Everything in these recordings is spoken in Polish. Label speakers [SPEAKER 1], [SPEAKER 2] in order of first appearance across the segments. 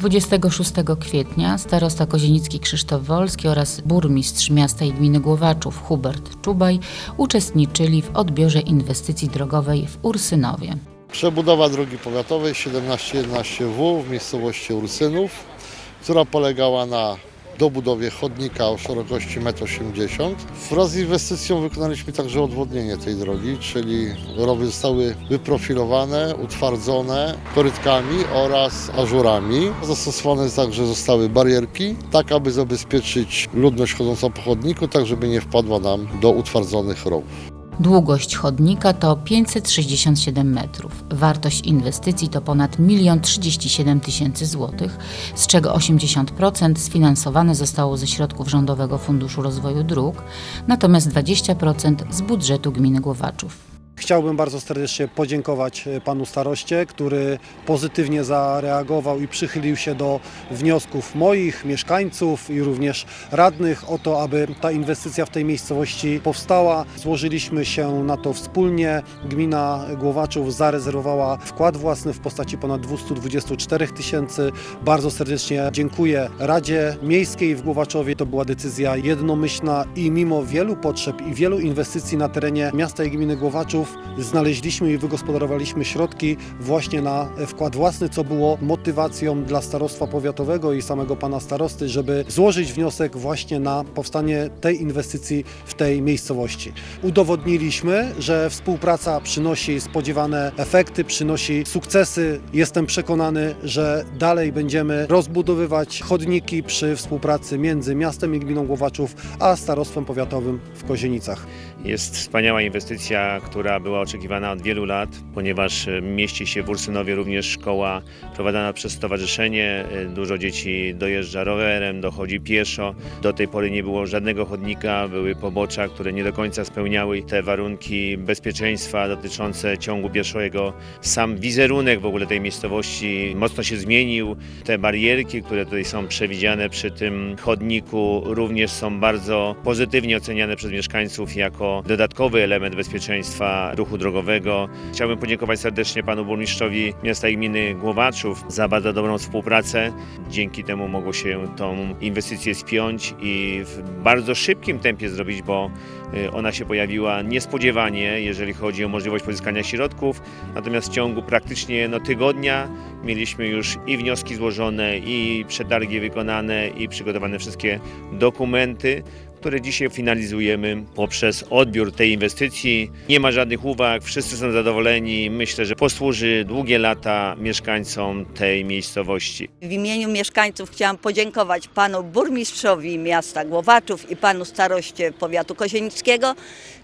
[SPEAKER 1] 26 kwietnia starosta kozienicki Krzysztof Wolski oraz burmistrz miasta i gminy Głowaczów Hubert Czubaj uczestniczyli w odbiorze inwestycji drogowej w Ursynowie.
[SPEAKER 2] Przebudowa drogi powiatowej 1711W w miejscowości Ursynów, która polegała na dobudowie chodnika o szerokości 1,80 m. Wraz z inwestycją wykonaliśmy także odwodnienie tej drogi, czyli rowy zostały wyprofilowane, utwardzone korytkami oraz ażurami. Zastosowane także zostały barierki, tak aby zabezpieczyć ludność chodzącą po chodniku, tak żeby nie wpadła nam do utwardzonych rowów.
[SPEAKER 1] Długość chodnika to 567 metrów. Wartość inwestycji to ponad 1 037 tysięcy złotych, z czego 80% sfinansowane zostało ze środków Rządowego Funduszu Rozwoju Dróg, natomiast 20% z budżetu gminy Głowaczów.
[SPEAKER 3] Chciałbym bardzo serdecznie podziękować e, panu staroście, który pozytywnie zareagował i przychylił się do wniosków moich, mieszkańców i również radnych o to, aby ta inwestycja w tej miejscowości powstała. Złożyliśmy się na to wspólnie. Gmina Głowaczów zarezerwowała wkład własny w postaci ponad 224 tysięcy. Bardzo serdecznie dziękuję Radzie Miejskiej w Głowaczowie. To była decyzja jednomyślna i mimo wielu potrzeb i wielu inwestycji na terenie miasta i gminy Głowaczów znaleźliśmy i wygospodarowaliśmy środki właśnie na wkład własny, co było motywacją dla starostwa powiatowego i samego pana starosty, żeby złożyć wniosek właśnie na powstanie tej inwestycji w tej miejscowości. Udowodniliśmy, że współpraca przynosi spodziewane efekty, przynosi sukcesy. Jestem przekonany, że dalej będziemy rozbudowywać chodniki przy współpracy między miastem i gminą Głowaczów, a starostwem powiatowym w Kozienicach.
[SPEAKER 4] Jest wspaniała inwestycja, która była oczekiwana od wielu lat, ponieważ e, mieści się w Ursynowie również szkoła prowadzona przez stowarzyszenie. E, Dużo dzieci dojeżdża rowerem, dochodzi pieszo. Do tej pory nie było żadnego chodnika, były pobocza, które nie do końca spełniały te warunki bezpieczeństwa dotyczące ciągu pieszego. Sam wizerunek w ogóle tej miejscowości mocno się zmienił. Te barierki, które tutaj są przewidziane przy tym chodniku, również są bardzo pozytywnie oceniane przez mieszkańców jako dodatkowy element bezpieczeństwa ruchu drogowego. Chciałbym podziękować serdecznie panu burmistrzowi miasta i gminy Głowaczów za bardzo dobrą współpracę. Dzięki temu mogło się tą inwestycję spiąć i w bardzo szybkim tempie zrobić, bo y, ona się pojawiła niespodziewanie, jeżeli chodzi o możliwość pozyskania środków. Natomiast w ciągu praktycznie no, tygodnia mieliśmy już i wnioski złożone, i przetargi wykonane, i przygotowane wszystkie dokumenty które dzisiaj finalizujemy poprzez odbiór tej inwestycji. Nie ma żadnych uwag, wszyscy są zadowoleni. Myślę, że posłuży długie lata mieszkańcom tej miejscowości.
[SPEAKER 5] W imieniu mieszkańców chciałam podziękować panu burmistrzowi miasta Głowaczów i panu staroście powiatu kozienickiego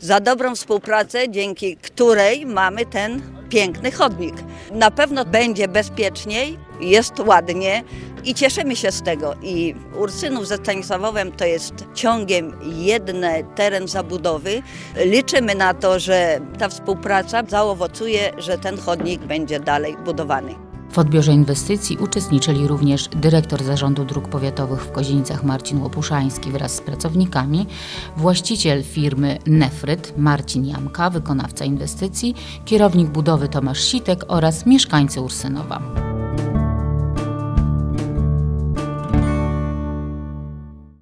[SPEAKER 5] za dobrą współpracę, dzięki której mamy ten piękny chodnik. Na pewno będzie bezpieczniej, jest ładnie i cieszymy się z tego. I Ursynów ze Stanisławowem to jest ciągiem jedny teren zabudowy. Liczymy na to, że ta współpraca zaowocuje, że ten chodnik będzie dalej budowany.
[SPEAKER 1] W odbiorze inwestycji uczestniczyli również dyrektor Zarządu Dróg Powiatowych w Kozienicach Marcin Łopuszański wraz z pracownikami, właściciel firmy Nefryt Marcin Jamka, wykonawca inwestycji, kierownik budowy Tomasz Sitek oraz mieszkańcy Ursynowa.